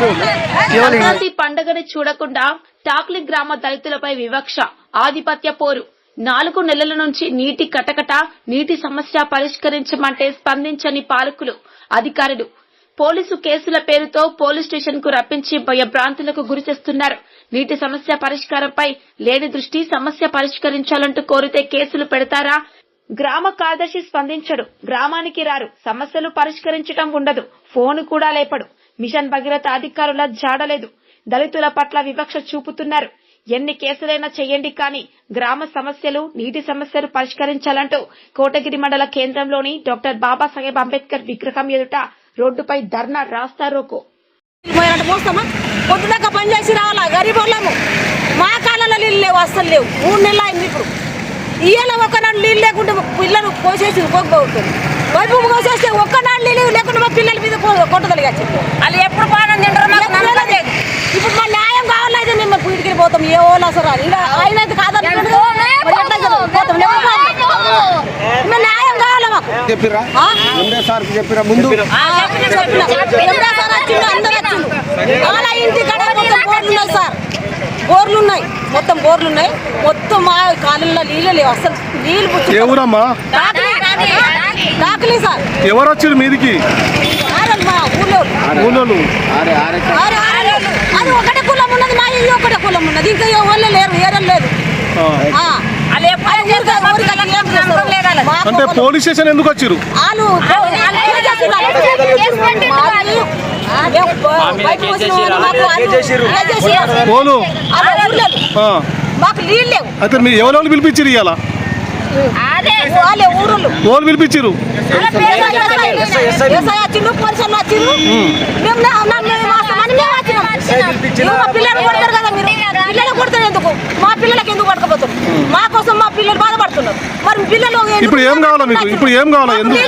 సంక్రాంతి పండుగని చూడకుండా టాక్లి గ్రామ దళితులపై వివక్ష ఆధిపత్య పోరు. నాలుగు నెలల నుంచి నీటి కటకట నీటి సమస్య పరిష్కరించమంటే స్పందించని పాలకులు అధికారులు. పోలీసు కేసుల పేరుతో పోలీస్ స్టేషన్కు రప్పించి భయభ్రాంతులకు గురి చేస్తున్నారు. నీటి సమస్య పరిష్కారంపై లేని దృష్టి సమస్య పరిష్కరించాలంటూ కోరితే కేసులు పెడతారా? గ్రామ కార్యదర్శి స్పందించడు. గ్రామానికి రారు. సమస్యలు పరిష్కరించటం ఉండదు. ఫోన్ కూడా లేపడు. మిషన్ భగీరథ అధికారుల జాడలేదు. దళితుల పట్ల వివక్ష చూపుతున్నారు. ఎన్ని కేసులైనా చేయండి కానీ గ్రామ సమస్యలు నీటి సమస్యలు పరిష్కరించాలంటూ కోటగిరి మండల కేంద్రంలోని డాక్టర్ బాబాసాహెబ్ అంబేద్కర్ విగ్రహం ఎదుట రోడ్డుపై ధర్నా రాస్తారోకు. పోయినట్టు పని చేసి రావాలా? గరీబ్ వాళ్ళము. మా కాలంలో నీళ్ళు లేవు అస్సలు లేవు. మూడు నెలలు అయింది ఇప్పుడు. ఇయ్యాల నాడు నీళ్ళు లేకుంటే పిల్లలు పోసేసి పోకపోతుంది వైపు కోసేస్తే ఒక్క నీళ్ళు లేకుండా మా పిల్లల మీద కొట్టదలిగా వాళ్ళు ఎప్పుడు పానం తింటారు మాకు నమ్మకం లేదు. ఇప్పుడు మా న్యాయం కావాలైతే మేము పీటికి పోతాం ఏ వాళ్ళు అసలు ఇలా ఆయన అయితే కాదనుకుంటే మరి ఎట్లా చేద్దాం? పోతాం న్యాయం కావాలి మాకు? చెప్పిరా? ముందే సార్ చెప్పిరా ముందు? ఆ, చెప్పిన. ఎవరా సార్ వచ్చిండు? అందరూ వచ్చిండు. వాళ్ళ ఇంటి కాడ మొత్తం బోర్లు ఉన్నాయి సార్. బోర్లు ఉన్నాయి. మొత్తం బోర్లు ఉన్నాయి. మొత్తం మా కాలంలో నీళ్ళు లేవు. అసలు నీళ్ళు డాక్లీ సార్. ఎవరు వచ్చారు మీదికి? మా ఊళ్ళో. ఊళ్ళోళ్ళు. కులం ఉన్నది. ఇంకా ఎవరు లేరు ఏరే లేదు అంటే పోలీస్ స్టేషన్ ఎందుకు వచ్చారు అయితే మీ ఎవరెవరు పిలిపించారు ఇవాళ ఎవరు పిలిపించారు పిల్లలు కొడతారు కదా మీరు పిల్లలు కొడతారు ఎందుకు? మా పిల్లలకి ఎందుకు పడకపోతారు? మా కోసం మా పిల్లలు బాధపడుతున్నారు. మరి పిల్లలు ఇప్పుడు ఏం కావాలా మీకు? ఇప్పుడు ఏం కావాలా? ఎందుకు?